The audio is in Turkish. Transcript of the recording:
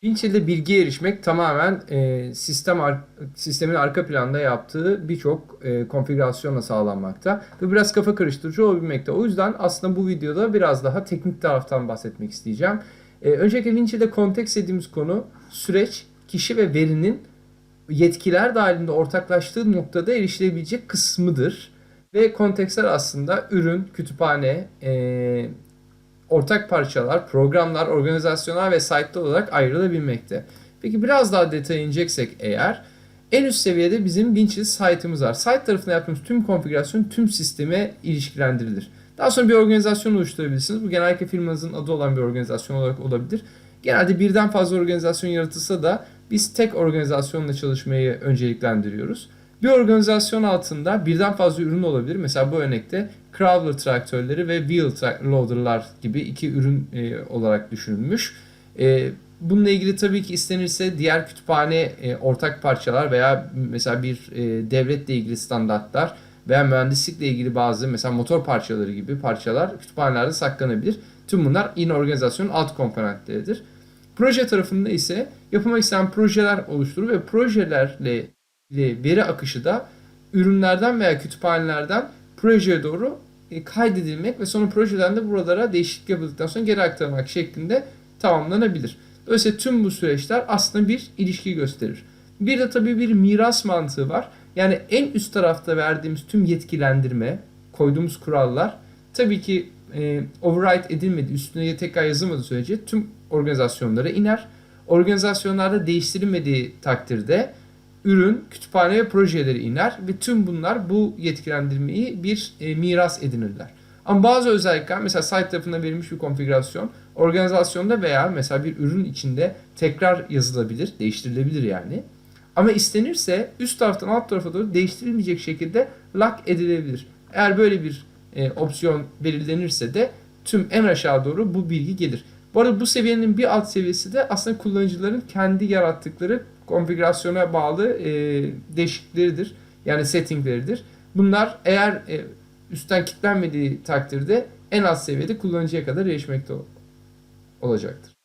Winchill'de bilgiye erişmek tamamen e, sistem ar- sistemin arka planda yaptığı birçok e, konfigürasyonla sağlanmakta ve biraz kafa karıştırıcı olabilmekte. O yüzden aslında bu videoda biraz daha teknik taraftan bahsetmek isteyeceğim. E, öncelikle Winchill'de konteks dediğimiz konu süreç, kişi ve verinin yetkiler dahilinde ortaklaştığı noktada erişilebilecek kısmıdır. Ve kontekstler aslında ürün, kütüphane, e, ortak parçalar, programlar, organizasyonlar ve site'ler olarak ayrılabilmekte. Peki biraz daha detaya ineceksek eğer en üst seviyede bizim Winchill site'ımız var. Site tarafında yaptığımız tüm konfigürasyon tüm sisteme ilişkilendirilir. Daha sonra bir organizasyon oluşturabilirsiniz. Bu genellikle firmanızın adı olan bir organizasyon olarak olabilir. Genelde birden fazla organizasyon yaratılsa da biz tek organizasyonla çalışmayı önceliklendiriyoruz. Bir organizasyon altında birden fazla ürün olabilir. Mesela bu örnekte crawler traktörleri ve wheel loader'lar gibi iki ürün e, olarak düşünülmüş. E, bununla ilgili tabii ki istenirse diğer kütüphane e, ortak parçalar veya mesela bir e, devletle ilgili standartlar veya mühendislikle ilgili bazı mesela motor parçaları gibi parçalar kütüphanelerde saklanabilir. Tüm bunlar yine organizasyonun alt komponentleridir. Proje tarafında ise yapılmak istenen projeler oluşturur ve projelerle veri akışı da ürünlerden veya kütüphanelerden projeye doğru e, kaydedilmek ve sonra projeden de buralara değişiklik yapıldıktan sonra geri aktarılmak şeklinde tamamlanabilir. Dolayısıyla tüm bu süreçler aslında bir ilişki gösterir. Bir de tabii bir miras mantığı var. Yani en üst tarafta verdiğimiz tüm yetkilendirme, koyduğumuz kurallar tabii ki e, override edilmedi, üstüne tekrar yazılmadığı sürece tüm organizasyonlara iner. Organizasyonlarda değiştirilmediği takdirde ürün, kütüphane ve projeleri iner ve tüm bunlar bu yetkilendirmeyi bir e, miras edinirler. Ama bazı özellikler mesela site tarafından verilmiş bir konfigürasyon organizasyonda veya mesela bir ürün içinde tekrar yazılabilir, değiştirilebilir yani. Ama istenirse üst taraftan alt tarafa doğru değiştirilmeyecek şekilde lock edilebilir. Eğer böyle bir e, opsiyon belirlenirse de tüm en aşağı doğru bu bilgi gelir. Bu arada bu seviyenin bir alt seviyesi de aslında kullanıcıların kendi yarattıkları konfigürasyona bağlı e, değişiklikleridir. Yani settingleridir. Bunlar eğer e, üstten kilitlenmediği takdirde en az seviyede kullanıcıya kadar erişmekte ol- olacaktır.